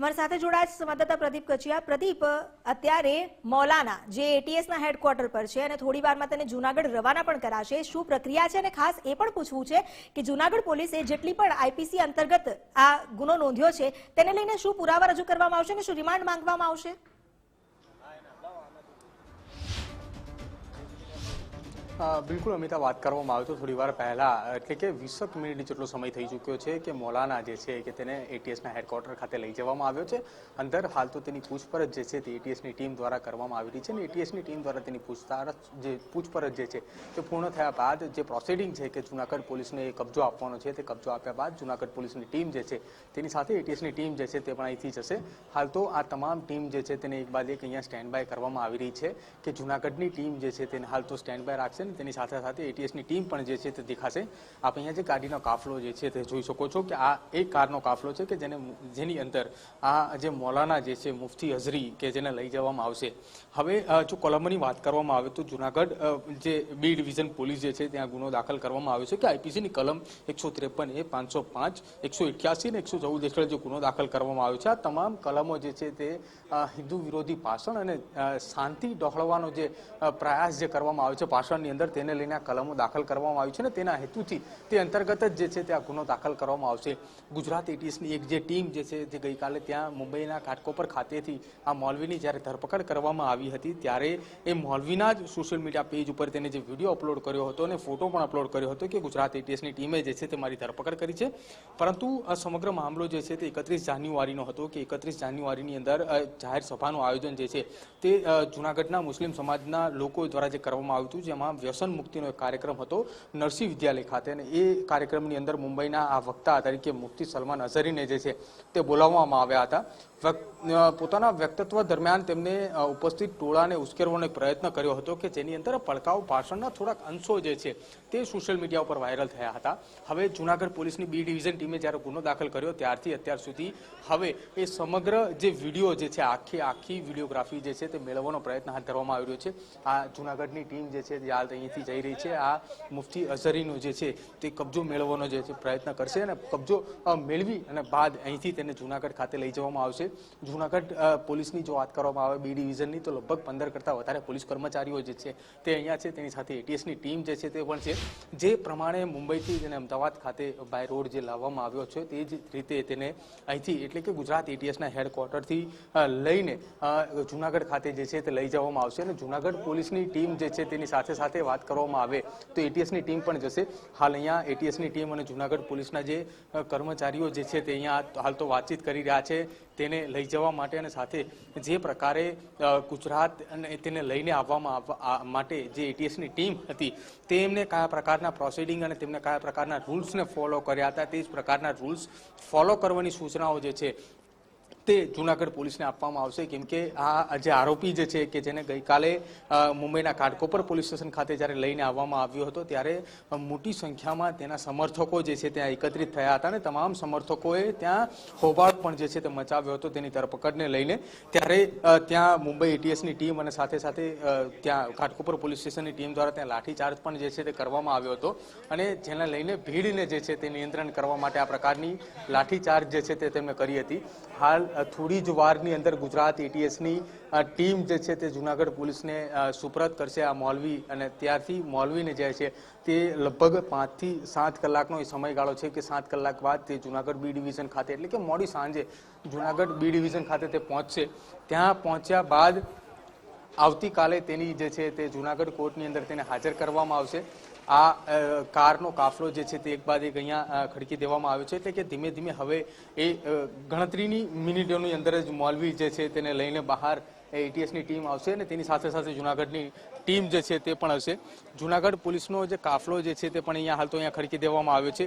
અમારી સાથે જોડાયા સંવાદદાતા પ્રદીપ કચિયા. પ્રદીપ, અત્યારે મૌલાના જે એટીએસના હેડક્વાર્ટર પર છે અને થોડી વારમાં તેને જૂનાગઢ રવાના પણ કરાશે. શું પ્રક્રિયા છે અને ખાસ એ પણ પૂછવું છે કે જૂનાગઢ પોલીસે જેટલી પણ આઈપીસી અંતર્ગત આ ગુનો નોંધ્યો છે, તેને લઈને શું પુરાવા રજૂ કરવામાં આવશે અને શું રિમાન્ડ માંગવામાં આવશે? બિલકુલ અમિતા, વાત કરવામાં આવે તો થોડી વાર પહેલાં એટલે કે વીસક મિનિટ જેટલો સમય થઈ ચૂક્યો છે કે મોલાના જે છે કે તેને એટીએસના હેડક્વાર્ટર ખાતે લઈ જવામાં આવ્યો છે. અંદર હાલ તો તેની પૂછપરછ જે છે તે એટીએસની ટીમ દ્વારા કરવામાં આવી રહી છે અને એટીએસની ટીમ દ્વારા તેની પૂછતાછ જે પૂછપરછ જે છે તે પૂર્ણ થયા બાદ જે પ્રોસિડિંગ છે કે જુનાગઢ પોલીસને કબજો આપવાનો છે તે કબજો આપ્યા બાદ જુનાગઢ પોલીસની ટીમ જે છે તેની સાથે એટીએસની ટીમ જે છે તે પણ અહીંથી જશે. હાલ તો આ તમામ ટીમ જે છે તેને એક બાદ એક અહીંયા સ્ટેન્ડ બાય કરવામાં આવી રહી છે કે જુનાગઢની ટીમ જે છે તેને હાલ તો સ્ટેન્ડ બાય રાખશે તેની સાથે સાથે એટીએસની ટીમ પણ જે છે તે દેખાશે. આપ અહીંયા જે ગાડીનો કાફલો જે છે તે જોઈ શકો છો કે આ એક કારનો કાફલો છે કે જેને જેની અંદર આ જે મૌલાના જે છે મુફ્તી હઝરી કે જેને લઈ જવામાં આવશે. હવે જો કોલમની વાત કરવામાં આવે તો જુનાગઢ જે બી ડિવિઝન પોલીસ જે છે ત્યાં ગુનો દાખલ કરવામાં આવ્યો છે કે આઈપીસીની કલમ એકસો ત્રેપન એ પાંચસો પાંચ, એકસો એક્યાસી અને એકસો ચૌદ હેઠળ જે ગુનો દાખલ કરવામાં આવ્યો છે. આ તમામ કલમો જે છે તે હિન્દુ વિરોધી ભાષણ અને શાંતિ ડહોળવાનો જે પ્રયાસ જે કરવામાં આવ્યો છે, ભાષણની અંદર તેને લઈને આ કલમો દાખલ કરવામાં આવી છે ને તેના હેતુથી તે અંતર્ગત જ જે છે તે આ ગુનો દાખલ કરવામાં આવશે. ગુજરાત એટીએસની એક જે ટીમ જે છે તે ગઈકાલે ત્યાં મુંબઈના ઘાટકોપર ખાતેથી આ મોલવીની જ્યારે ધરપકડ કરવામાં આવી હતી, ત્યારે એ મોલવીના જ સોશિયલ મીડિયા પેજ ઉપર તેને જે વીડિયો અપલોડ કર્યો હતો અને ફોટો પણ અપલોડ કર્યો હતો કે ગુજરાત એટીએસની ટીમે જે છે તે મારી ધરપકડ કરી છે. પરંતુ આ સમગ્ર મામલો જે છે તે એકત્રીસ જાન્યુઆરીનો હતો કે એકત્રીસ જાન્યુઆરીની અંદર જાહેર સભાનું આયોજન જે છે તે જૂનાગઢના મુસ્લિમ સમાજના લોકો દ્વારા જે કરવામાં આવ્યું હતું, જેમાં વ્યસન મુક્તિનો એક કાર્યક્રમ હતો નરસિંહ વિદ્યાલય ખાતે. અને એ કાર્યક્રમની અંદર મુંબઈના આ વક્તા તરીકે મુફ્તી સલમાન અઝરીને જે છે તે બોલાવવામાં આવ્યા હતા. પોતાના વ્યક્તિત્વ દરમિયાન તેમને ઉપસ્થિત ટોળાને ઉશ્કેરવાનો પ્રયત્ન કર્યો હતો કે જેની અંદર પડકાવ ભાષણના થોડાક અંશો જે છે તે સોશિયલ મીડિયા ઉપર વાયરલ થયા હતા. હવે જુનાગઢ પોલીસની બી ડિવિઝન ટીમે જ્યારે ગુનો દાખલ કર્યો ત્યારથી અત્યાર સુધી હવે એ સમગ્ર જે વીડિયો જે છે આખી આખી વિડીયોગ્રાફી જે છે તે મેળવવાનો પ્રયત્ન હાથ ધરવામાં આવી રહ્યો છે. આ જુનાગઢની ટીમ જે છે તે હાલ અહીંથી જઈ રહી છે. આ મુફ્તી અઝહરીનો જે છે તે કબજો મેળવવાનો જે છે પ્રયત્ન કરશે અને કબજો મેળવી અને બાદ અહીંથી તેને જૂનાગઢ ખાતે લઈ જવામાં આવશે. જૂનાગઢ પોલીસની જો વાત કરવામાં આવે, બી ડિવિઝનની, તો લગભગ પંદર કરતાં વધારે પોલીસ કર્મચારીઓ જે છે તે અહીંયા છે. તેની સાથે એટીએસની ટીમ જે છે તે પણ છે. જે પ્રમાણે મુંબઈથી તેને અમદાવાદ ખાતે બાય રોડ જે લાવવામાં આવ્યો છે, તે જ રીતે તેને અહીંથી એટલે કે ગુજરાત એટીએસના હેડક્વાર્ટરથી લઈને જૂનાગઢ ખાતે જે છે તે લઈ જવામાં આવશે. અને જૂનાગઢ પોલીસની ટીમ જે છે તેની સાથે સાથે વાત કરવામાં આવે તો એટીએસની ટીમ પણ જશે. હાલ અહીંયા એટીએસની ટીમ અને જૂનાગઢ પોલીસના જે કર્મચારીઓ જે છે તે અહીંયા હાલ તો વાતચીત કરી રહ્યા છે. તેને લઈ જવા માટે અને સાથે જે પ્રકારે ગુજરાત અને તેને લઈને આવવામાં આવવા- માટે જે એટીએસની ટીમ હતી, તેમને કયા પ્રકારના પ્રોસિડિંગ અને તેમને કયા પ્રકારના રૂલ્સને ફોલો કર્યા હતા, તે જ પ્રકારના રૂલ્સ ફોલો કરવાની સૂચનાઓ જે છે તે જૂનાગઢ પોલીસને આપવામાં આવશે. કેમ કે આ જે આરોપી જે છે કે જેને ગઈકાલે મુંબઈના કાટકોપર પોલીસ સ્ટેશન ખાતે જ્યારે લઈને આવવામાં આવ્યો હતો, ત્યારે મોટી સંખ્યામાં તેના સમર્થકો જે છે ત્યાં એકત્રિત થયા હતા અને તમામ સમર્થકોએ ત્યાં હોબાળ પણ જે છે તે મચાવ્યો હતો તેની ધરપકડને લઈને. ત્યારે ત્યાં મુંબઈ એટીએસની ટીમ અને સાથે સાથે ત્યાં કાટકોપર પોલીસ સ્ટેશનની ટીમ દ્વારા ત્યાં લાઠીચાર્જ પણ જે છે તે કરવામાં આવ્યો હતો અને જેને લઈને ભીડને જે છે તે નિયંત્રણ કરવા માટે આ પ્રકારની લાઠીચાર્જ જે છે તે તેમણે કરી હતી. હાલ થોડી જ વારની અંદર ગુજરાત એટીએસની ટીમ જે છે તે જુનાગઢ પોલીસને સુપરત કરશે આ મોલવી અને ત્યારથી મોલવીને જે છે. તે લગભગ પાંચથી સાત કલાકનો એ સમયગાળો છે કે સાત કલાક બાદ તે જુનાગઢ બી ડિવિઝન ખાતે, એટલે કે મોડી સાંજે જુનાગઢ બી ડિવિઝન ખાતે તે પહોંચશે. ત્યાં પહોંચ્યા બાદ આવતીકાલે તેની જે છે તે જુનાગઢ કોર્ટની અંદર તેને હાજર કરવામાં આવશે. આ કારનો કાફલો જે છે તે એક બાદ એક અહીંયા ખડકી દેવામાં આવ્યો છે. એટલે કે ધીમે ધીમે હવે એ ગણતરીની મિનિટોની અંદર જ મોલવી જે છે તેને લઈને બહાર એટીએસની ટીમ આવશે અને તેની સાથે સાથે જુનાગઢની ટીમ જે છે તે પણ હશે. જુનાગઢ પોલીસનો જે કાફલો જે છે તે પણ અહીંયા હાલ તો અહીંયા ખડકી દેવામાં આવ્યો છે.